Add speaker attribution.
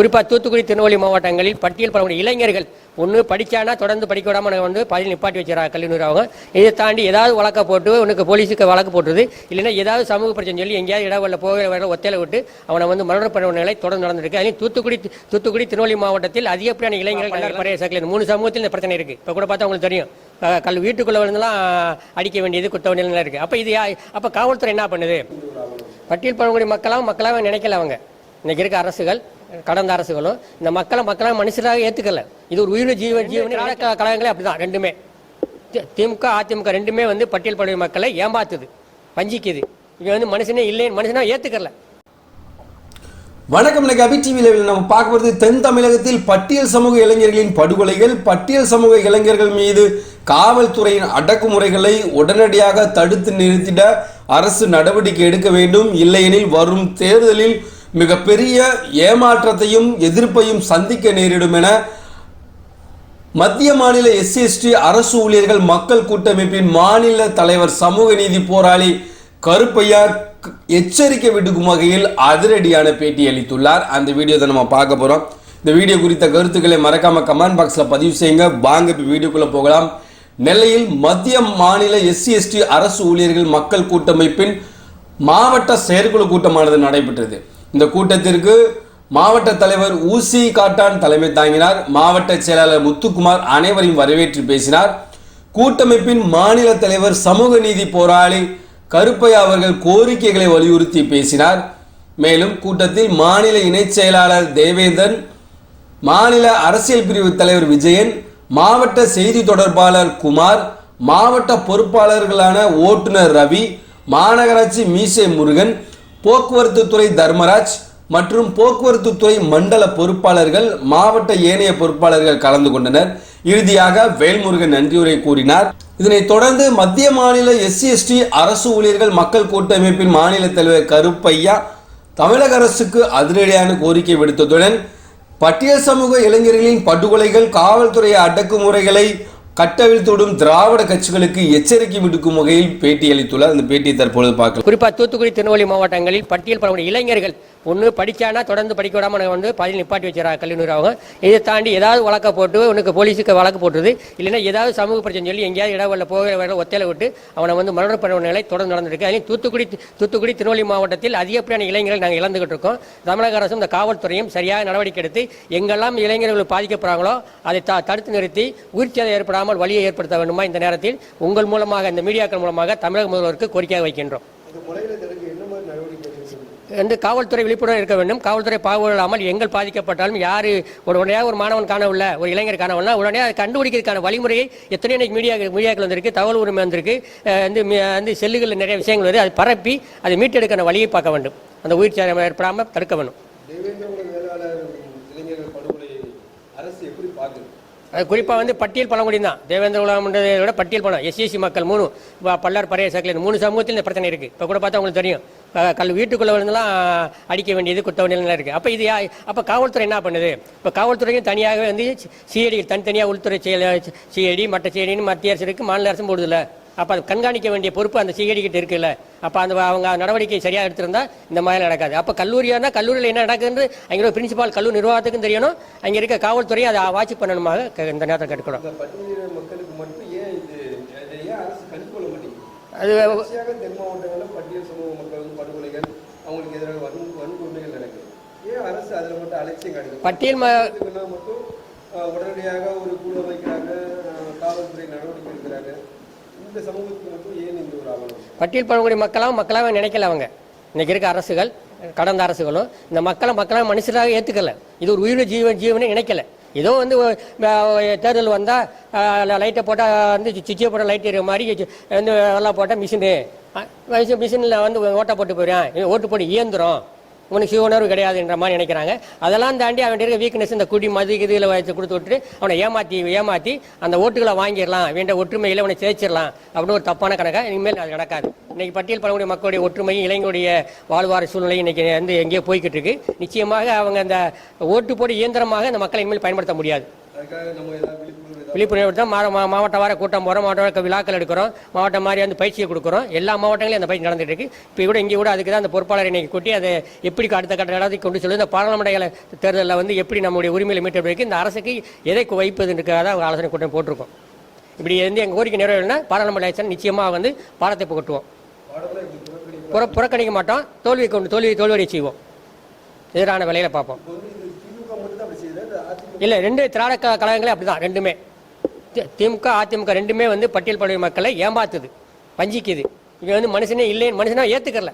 Speaker 1: குறிப்பாக தூத்துக்குடி திருநெல்வேலி மாவட்டங்களில் பட்டியல் படக்கூடிய இளைஞர்கள் ஒன்று படிச்சானா தொடர்ந்து படிக்க விடாம வந்து பதில் நிப்பாட்டி வச்சுறாங்க கல்வி நிர்வாகம். இதை தாண்டி ஏதாவது வழக்க போட்டு உனக்கு போலீஸுக்கு வழக்கு போட்டுருது இல்லைன்னா ஏதாவது சமூக பிரச்சனை சொல்லி எங்கேயாவது இடவெல்ல போக வர ஒத்தையில விட்டு அவனை வந்து மரண நிலை தொடர்ந்து நடந்திருக்கு. அதுலேயும் தூத்துக்குடி தூத்துக்குடி திருநெல்வேலி மாவட்டத்தில் அதிகப்படியான இளைஞர்கள் கல்லார் சர்க்கிள் மூணு சமூகத்தில் இந்த பிரச்சனை இருக்குது இப்போ கூட பார்த்தா உங்களுக்கு தெரியும். கல் வீட்டுக்குள்ளே விழுந்தெல்லாம் அடிக்க வேண்டியது குத்த வேண்டியதுலாம் இருக்குது அப்போ இது அப்போ காவல்துறை என்ன பண்ணுது? பட்டியல் பழங்குடி மக்களாக மக்களாக நினைக்கல அவங்க. இன்னைக்கு இருக்க அரசுகள் கடந்த அரசுகளும் இந்த மக்களை மக்களாக மனுஷராக ஏற்றுக்கல இது ஒரு உயிர் ஜீவ ஜீவன் கழகங்களே அப்படிதான் ரெண்டுமே. திமுக அதிமுக ரெண்டுமே வந்து பட்டியல் பழங்குடி மக்களை ஏமாத்துது வஞ்சிக்குது. இவங்க வந்து மனுஷனே இல்லைன்னு மனுஷனா ஏற்றுக்கல
Speaker 2: வணக்கம் இன்னைக்கு அபி டிவி லெவலில் நம்ம பார்க்க போகிறது தென் தமிழகத்தில் பட்டியல் சமூக இளைஞர்களின் படுகொலைகள். பட்டியல் சமூக இளைஞர்கள் மீது காவல்துறையின் அடக்குமுறைகளை உடனடியாக தடுத்து நிறுத்திட அரசு நடவடிக்கை எடுக்க வேண்டும். இல்லையெனில் வரும் தேர்தலில் மிகப்பெரிய ஏமாற்றத்தையும் எதிர்ப்பையும் சந்திக்க நேரிடும் என மத்திய மாநில எஸ்சிஎஸ்டி அரசு ஊழியர்கள் மக்கள் கூட்டமைப்பின் மாநில தலைவர் சமூக நீதி போராளி கருப்பையா எச்சரிக்கை விடுக்கும் வகையில் அதிரடியான பேட்டி அளித்துள்ளார். அந்த வீடியோ தான் நம்ம பார்க்க போறோம். இந்த வீடியோ குறித்த கருத்துக்களை மறக்காம கமெண்ட் பாக்ஸ்ல பதிவு செய்யுங்க. வாங்க இப்போ வீடியோக்குள்ள போகலாம். நெல்லையில் மத்திய மாநில எஸ்சி எஸ்டி அரசு ஊழியர்கள் மக்கள் கூட்டமைப்பின் மாவட்ட செயற்குழு கூட்டமானது நடைபெற்றது. இந்த கூட்டத்திற்கு மாவட்ட தலைவர் ஊசி காட்டான் தலைமை தாங்கினார். மாவட்ட செயலாளர் முத்துக்குமார் அனைவரையும் வரவேற்று பேசினார். கூட்டமைப்பின் மாநில தலைவர் சமூக நீதி போராளி கருப்பையா அவர்கள் கோரிக்கைகளை வலியுறுத்தி பேசினார். மேலும் கூட்டத்தில் மாநில இணைச் செயலாளர் தேவேந்தன் மாநில அரசியல் பிரிவு தலைவர் விஜயன் மாவட்ட செய்தி தொடர்பாளர் குமார் மாவட்ட பொறுப்பாளர்களான ஓட்டுநர் ரவி மாநகராட்சி மீசை முருகன் போக்குவரத்து துறை தர்மராஜ் மற்றும் போக்குவரத்து துறை மண்டல பொறுப்பாளர்கள் மாவட்ட ஏனைய பொறுப்பாளர்கள் கலந்து கொண்டனர். இறுதியாக வேல்முருகன் நன்றியுரை கூறினார். இதனைத் தொடர்ந்து மத்திய மாநில எஸ்சி எஸ்டி அரசு ஊழியர்கள் மக்கள் கூட்டமைப்பின் மாநில தலைவர் கருப்பையா தமிழக அரசுக்கு அதிரடியான கோரிக்கை விடுத்ததுடன் பட்டியல் சமூக இளைஞர்களின் படுகொலைகள் காவல்துறை அடக்குமுறைகளை கட்டவிழ்த்துவிடும் திராவிட கட்சிகளுக்கு எச்சரிக்கை விடுக்கும் வகையில் பேட்டி அளித்துள்ளார் அந்த பேட்டியை தற்பொழுது பார்க்கலாம்.
Speaker 1: குறிப்பாக தூத்துக்குடி திருநெல்வேலி மாவட்டங்களில் பட்டியல் படக்கூடிய இளைஞர்கள் ஒன்று படித்தானா தொடர்ந்து படிக்க விடாம வந்து பதில் நிப்பாட்டி வச்சுறாங்க கல்வி அவங்க இதை தாண்டி ஏதாவது வழக்க போட்டு உனக்கு போலீஸுக்கு வழக்கு போட்டுருது. இல்லைன்னா ஏதாவது சமூக பிரச்சனை சொல்லி எங்கேயாவது இடவெல்ல போக வர ஒத்தையில விட்டு அவனை வந்து மரண பண்ண நிலை தொடர்ந்து நடந்திருக்கு. அதுலேயும் தூத்துக்குடி தூத்துக்குடி திருநெல்வேலி மாவட்டத்தில் அதிகப்படியான இளைஞர்கள் நாங்கள் இழந்துகிட்டு இருக்கோம். தமிழக அரசும் இந்த காவல்துறையும் சரியாக நடவடிக்கை எடுத்து எங்கெல்லாம் இளைஞர்கள் பாதிக்கப்படுறாங்களோ அதை த- தடுத்து நிறுத்தி உயிர்ச்சேதம் ஏற்படாமல் வழியை ஏற்படுத்த வேண்டுமா? இந்த நேரத்தில் உங்கள் மூலமாக இந்த மீடியாக்கள் மூலமாக தமிழக முதல்வருக்கு கோரிக்கையாக வைக்கின்றோம். வந்து காவல்துறை விழிப்புணர்வு இருக்க வேண்டும். காவல்துறை பாகுபடாமல் எங்கள் பாதிக்கப்பட்டாலும் யார் ஒரு உடனே ஒரு மாணவன் காணவில்ல ஒரு இளைஞர் காணவில்லை உடனே அதை கண்டுபிடிக்கிறதுக்கான வழிமுறையை எத்தனை இன்னைக்கு மீடியா மீடியாக்கள் வந்திருக்கு தகவல் உரிமை வந்திருக்கு. வந்து வந்து செல்லுகளில் நிறைய விஷயங்கள் வருது. அதை பரப்பி அதை மீட்டெடுக்கான வழியை பார்க்க வேண்டும். அந்த உயிர் சேதம் ஏற்படாமல் தடுக்க வேண்டும்.
Speaker 3: அரசு எப்படி பார்க்குது?
Speaker 1: அது குறிப்பாக வந்து பட்டியல் பழங்குடி தான். தேவேந்திர உலகம்ன்றதை விட பட்டியல் பழம். எஸ்சிஎஸ்சி மக்கள் மூணு பல்லார் பல்லர் பறைய சர்க்கிள் மூணு சமூகத்தில் இந்த பிரச்சனை இருக்குது இப்போ கூட பார்த்தா உங்களுக்கு தெரியும். கல் வீட்டுக்குள்ளே விழுந்தெல்லாம் அடிக்க வேண்டியது குத்த வேண்டியதுலாம் இருக்குது அப்போ இது யா- அப்போ காவல்துறை என்ன பண்ணுது? இப்போ காவல்துறையும் தனியாகவே வந்து சிஐடி தனித்தனியாக உள்துறை செயல் சிஐடி மற்ற சிஐடின்னு மத்திய அரசு இருக்குது மாநில அரசும் போடுதில்லை. அப்போ அது கண்காணிக்க வேண்டிய பொறுப்பு அந்த சிஐடி கிட்ட இருக்குல்ல. அப்போ அந்த அவங்க நடவடிக்கை சரியாக எடுத்திருந்தா இந்த மாதிரி நடக்காது. அப்போ கல்லூரியாக இருந்தால் கல்லூரியில் என்ன நடக்குதுன்னு அங்கே பிரின்சிபால் கல்லூரி நிர்வாகத்துக்கும் தெரியணும். அங்கே இருக்க காவல்துறையும் அதை வாட்சி பண்ணணுமாக இந்த நேரத்தில்
Speaker 3: மாட்டேங்குது?
Speaker 1: அது
Speaker 3: தொடர்ச்சியாக தென் மாவட்டங்களில் பட்டியல் சமூக மக்கள் வந்து படுகொலைகள் அவங்களுக்கு எதிராக வன் வன்கொடுமைகள் நடக்குது. ஏன் அரசு அதில் மட்டும் அலட்சியம் காட்டுது?
Speaker 1: பட்டியல் ம
Speaker 3: இதுக்குன்னா மட்டும் அஹ், உடனடியாக ஒரு குழு அமைக்கிறாங்க அஹ், காவல்துறை நடவடிக்கை எடுக்கிறாங்க. இந்த சமூகத்துக்கு மட்டும் ஏன் இந்த ஒரு அவலம்?
Speaker 1: பட்டியல் பழங்குடி மக்களாக மக்களாக நினைக்கல அவங்க. இன்னைக்கு இருக்க அரசுகள் கடந்த அரசுகளும் இந்த மக்களை மக்களாக மனுஷராக ஏற்றுக்கல இது ஒரு உயிர் ஜீவன் ஜீவனே நினைக்கல. ஏதோ வந்து தேர்தல் வந்தால் லைட்டை போட்டால் வந்து சிச்சியை போட்ட லைட் எறிய மாதிரி வந்து எல்லாம் போட்டால் மிஷினு. வயசு மிஷினில் வந்து ஓட்டை போட்டு போயிடுறேன். ஓட்டு போட்டு இயந்திரம். உனக்கு சுய உணர்வு கிடையாதுன்ற மாதிரி நினைக்கிறாங்க. அதெல்லாம் தாண்டி அவன் இருக்க வீக்னஸ் இந்த குடி மது இதில் வச்சு கொடுத்து விட்டு அவனை ஏமாற்றி ஏமாற்றி அந்த ஓட்டுகளை வாங்கிடலாம். வேண்ட ஒற்றுமையில் அவனை சேர்ச்சிடலாம் அப்படின்னு ஒரு தப்பான கணக்காக இனிமேல் அது நடக்காது. இன்னைக்கு பட்டியல் பழங்குடி மக்களுடைய ஒற்றுமையும் இளைஞருடைய வாழ்வார சூழ்நிலை இன்னைக்கு வந்து எங்கேயோ போய்கிட்டு இருக்கு. நிச்சயமாக அவங்க அந்த ஓட்டு போடு இயந்திரமாக அந்த மக்களை இனிமேல் பயன்படுத்த முடியாது.
Speaker 3: அதுக்காக நம்ம விழிப்புணர்வு
Speaker 1: தான் மா- மாவட்ட வார கூட்டம் போகிறோம் மாவட்ட வார விழாக்கள் எடுக்கிறோம். மாவட்டம் மாதிரி வந்து பயிற்சியை கொடுக்குறோம். எல்லா மாவட்டங்களையும் அந்த பயிற்சி நடந்துட்டு இருக்கு. இப்போ கூட இங்கே கூட அதுக்கு தான் அந்த பொறுப்பாளர் இன்னைக்கு கூட்டி அதை எப்படி அடுத்த கட்ட நடத்தி கொண்டு சொல்லி இந்த பாராளுமன்ற தேர்தலில் வந்து எப்படி நம்முடைய உரிமையை மீட்டெடுப்பதற்கு இந்த அரசுக்கு எதை வைப்பதுன்றதுக்காக தான் ஆலோசனை கூட்டம் போட்டிருக்கோம். இப்படி வந்து எங்கள் கோரிக்கை நிறைவேறினா பாராளுமன்ற எலெக்ஷன் நிச்சயமாக வந்து பாலத்தை புகட்டுவோம். புற புறக்கணிக்க மாட்டோம். தோல்வி கொண்டு தோல்வி தோல்வியை செய்வோம். எதிரான வேலையில் பார்ப்போம்.
Speaker 3: தான் அப்படி
Speaker 1: இல்லை ரெண்டு திராவிட க- கழகங்களே அப்படிதான் ரெண்டுமே. தி- திமுக அதிமுக ரெண்டுமே வந்து பட்டியல் படுகை மக்களை ஏமாத்துது வஞ்சிக்குது. இவன் வந்து மனுஷனே இல்லைன்னு மனுஷனா ஏற்றுக்கல